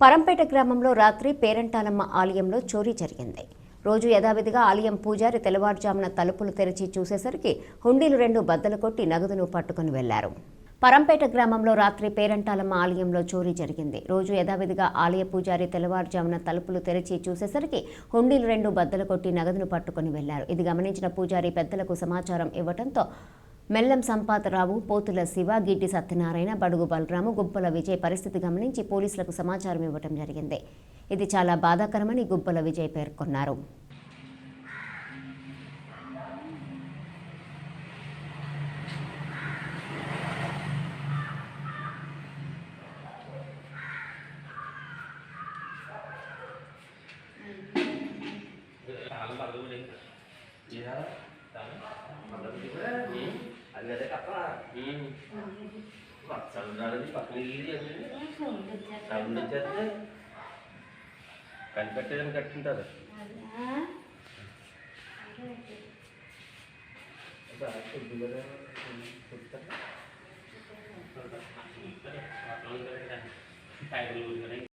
పరంపేట గ్రామంలో రాత్రి పేరంటాలమ్మ ఆలయంలో చోరీ జరిగింది. రోజు యథావిధిగా ఆలయం పూజారి తెల్లవారుజామున తలుపులు తెరిచి చూసేసరికి హుండీలు రెండు బద్దలు కొట్టి నగదును పట్టుకుని వెళ్ళారు. పరంపేట గ్రామంలో రాత్రి పేరంటాలమ్మ ఆలయంలో చోరీ జరిగింది. రోజు యథావిధిగా ఆలయ పూజారి తెల్లవారుజామున తలుపులు తెరిచి చూసేసరికి హుండీలు రెండు బద్దలు కొట్టి నగదును పట్టుకుని వెళ్ళారు. ఇది గమనించిన పూజారి పెద్దలకు సమాచారం ఇవ్వడంతో మెల్లం సంపాతరావు పోతుల శివ గిడ్డి సత్యనారాయణ బడుగు బలరాము గుబ్బల విజయ్ పరిస్థితి గమనించి పోలీసులకు సమాచారం ఇవ్వటం జరిగింది ఇది చాలా బాధాకరమని గుబ్బల విజయ్ పేర్కొన్నారు Yeah. పగలబడి ఏదా తాళం పగలబడి అది అదే కప్ప చదువునాడది పక్కన ఇల్లు సౌండ్ వచ్చేస్తే కనిపెట్టేదని కట్టుంటారు టైర్లు